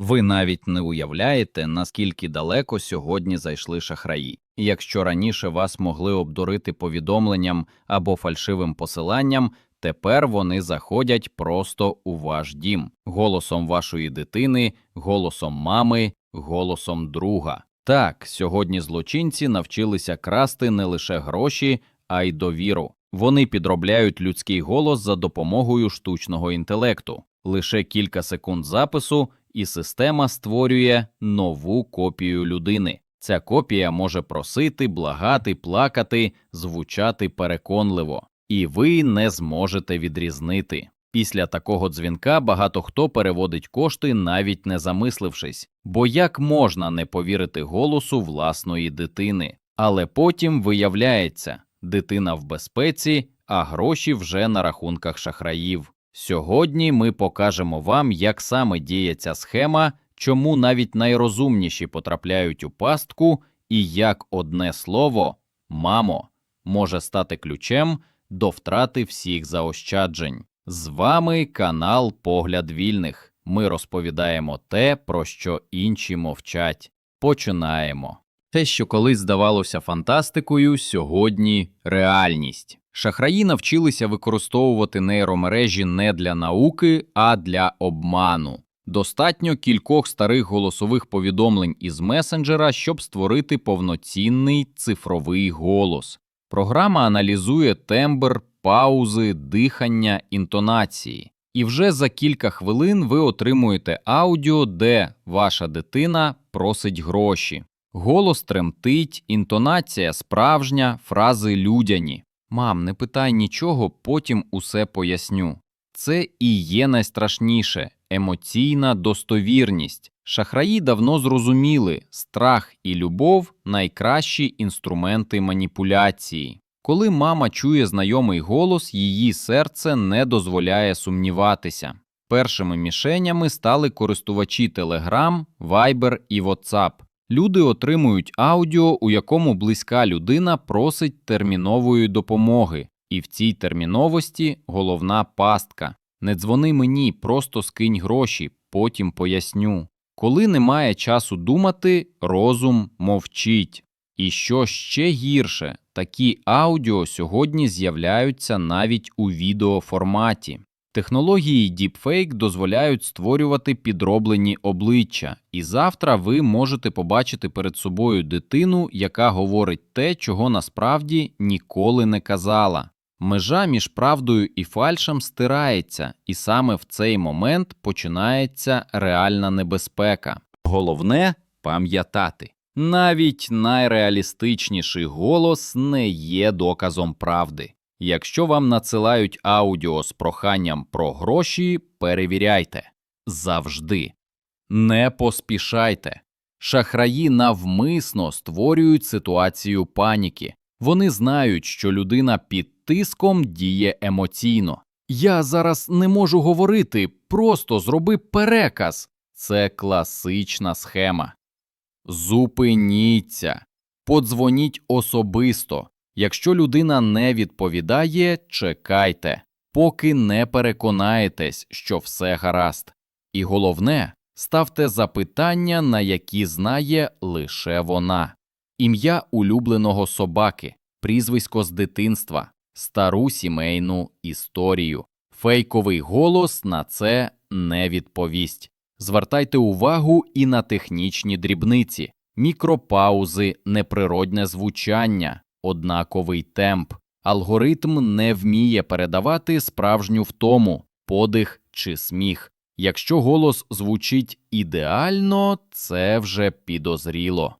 Ви навіть не уявляєте, наскільки далеко сьогодні зайшли шахраї. Якщо раніше вас могли обдурити повідомленням або фальшивим посиланням, тепер вони заходять просто у ваш дім голосом вашої дитини, голосом мами, голосом друга. Так, сьогодні злочинці навчилися красти не лише гроші, а й довіру. Вони підробляють людський голос за допомогою штучного інтелекту. Лише кілька секунд запису, і система створює нову копію людини. Ця копія може просити, благати, плакати, звучати переконливо, і ви не зможете відрізнити. Після такого дзвінка багато хто переводить кошти, навіть не замислившись, бо як можна не повірити голосу власної дитини. Але потім виявляється, дитина в безпеці, а гроші вже на рахунках шахраїв. Сьогодні ми покажемо вам, як саме діє ця схема, чому навіть найрозумніші потрапляють у пастку, і як одне слово мамо може стати ключем до втрати всіх заощаджень. З вами канал Погляд Вільних. Ми розповідаємо те, про що інші мовчать. Починаємо. Те, що колись здавалося фантастикою, сьогодні реальність. Шахраї навчилися використовувати нейромережі не для науки, а для обману. Достатньо кількох старих голосових повідомлень із месенджера, щоб створити повноцінний цифровий голос. Програма аналізує тембр, паузи, дихання, інтонації. І вже за кілька хвилин ви отримуєте аудіо, де ваша дитина просить гроші. Голос тремтить, інтонація справжня, фрази людяні. Мам, не питай нічого, потім усе поясню. Це і є найстрашніше емоційна достовірність. Шахраї давно зрозуміли, страх і любов найкращі інструменти маніпуляції. Коли мама чує знайомий голос, її серце не дозволяє сумніватися. Першими мішенями стали користувачі Telegram, Viber і WhatsApp. Люди отримують аудіо, у якому близька людина просить термінової допомоги, і в цій терміновості головна пастка. Не дзвони мені, просто скинь гроші, потім поясню. Коли немає часу думати, розум мовчить. І що ще гірше, такі аудіо сьогодні з'являються навіть у відеоформаті. Технології Deepfake дозволяють створювати підроблені обличчя, і завтра ви можете побачити перед собою дитину, яка говорить те, чого насправді ніколи не казала. Межа між правдою і фальшем стирається, і саме в цей момент починається реальна небезпека. Головне пам'ятати. Навіть найреалістичніший голос не є доказом правди. Якщо вам надсилають аудіо з проханням про гроші, перевіряйте завжди. Не поспішайте. Шахраї навмисно створюють ситуацію паніки. Вони знають, що людина під тиском діє емоційно. Я зараз не можу говорити, просто зроби переказ. Це класична схема. Зупиніться, подзвоніть особисто. Якщо людина не відповідає, чекайте, поки не переконаєтесь, що все гаразд. І головне, ставте запитання, на які знає лише вона. Ім'я улюбленого собаки, прізвисько з дитинства, стару сімейну історію. Фейковий голос на це не відповість. Звертайте увагу і на технічні дрібниці, мікропаузи, неприродне звучання, однаковий темп. Алгоритм не вміє передавати справжню втому, подих чи сміх. Якщо голос звучить ідеально, це вже підозріло.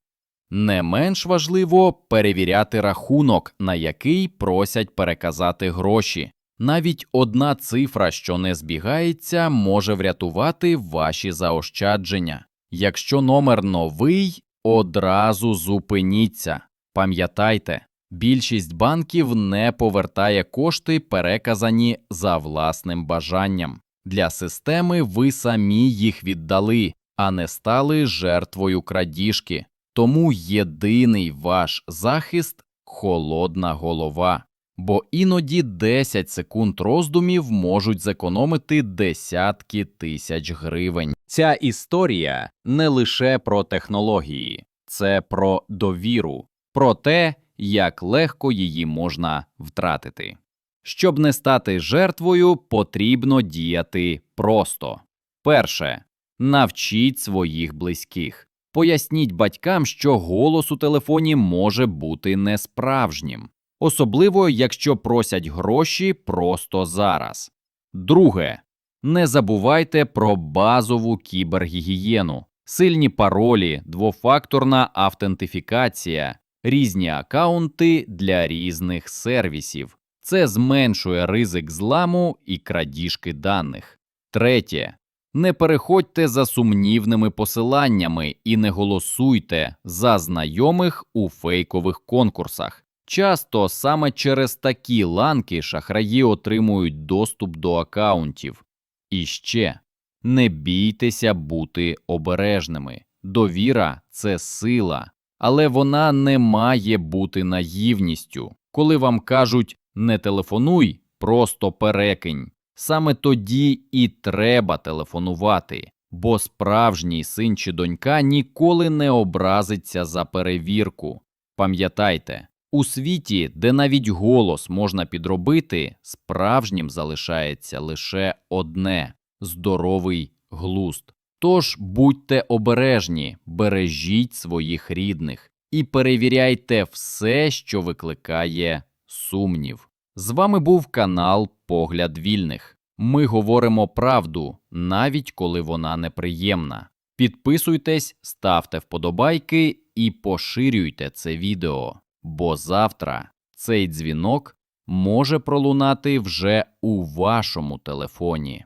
Не менш важливо перевіряти рахунок, на який просять переказати гроші. Навіть одна цифра, що не збігається, може врятувати ваші заощадження. Якщо номер новий, одразу зупиніться. Пам'ятайте, більшість банків не повертає кошти, переказані за власним бажанням. Для системи ви самі їх віддали, а не стали жертвою крадіжки. Тому єдиний ваш захист холодна голова. Бо іноді 10 секунд роздумів можуть зекономити десятки тисяч гривень. Ця історія не лише про технології, це про довіру, про те, як легко її можна втратити. Щоб не стати жертвою, потрібно діяти просто. Перше. Навчіть своїх близьких. Поясніть батькам, що голос у телефоні може бути несправжнім, особливо якщо просять гроші просто зараз. Друге. Не забувайте про базову кібергігієну, сильні паролі, двофакторна автентифікація, різні акаунти для різних сервісів. Це зменшує ризик зламу і крадіжки даних. Третє. Не переходьте за сумнівними посиланнями і не голосуйте за знайомих у фейкових конкурсах. Часто саме через такі ланки шахраї отримують доступ до акаунтів. І ще не бійтеся бути обережними. Довіра це сила, але вона не має бути наївністю. Коли вам кажуть не телефонуй, просто перекинь. Саме тоді і треба телефонувати, бо справжній син чи донька ніколи не образиться за перевірку. Пам'ятайте, у світі, де навіть голос можна підробити, справжнім залишається лише одне здоровий глузд. Тож будьте обережні, бережіть своїх рідних і перевіряйте все, що викликає сумнів. З вами був канал Погляд Вільних. Ми говоримо правду, навіть коли вона неприємна. Підписуйтесь, ставте вподобайки і поширюйте це відео, бо завтра цей дзвінок може пролунати вже у вашому телефоні.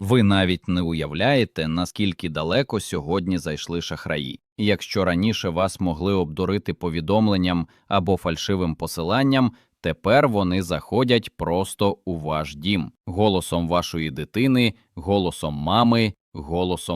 Ви навіть не уявляєте, наскільки далеко сьогодні зайшли шахраї. Якщо раніше вас могли обдурити повідомленням або фальшивим посиланням, тепер вони заходять просто у ваш дім голосом вашої дитини, голосом мами, голосом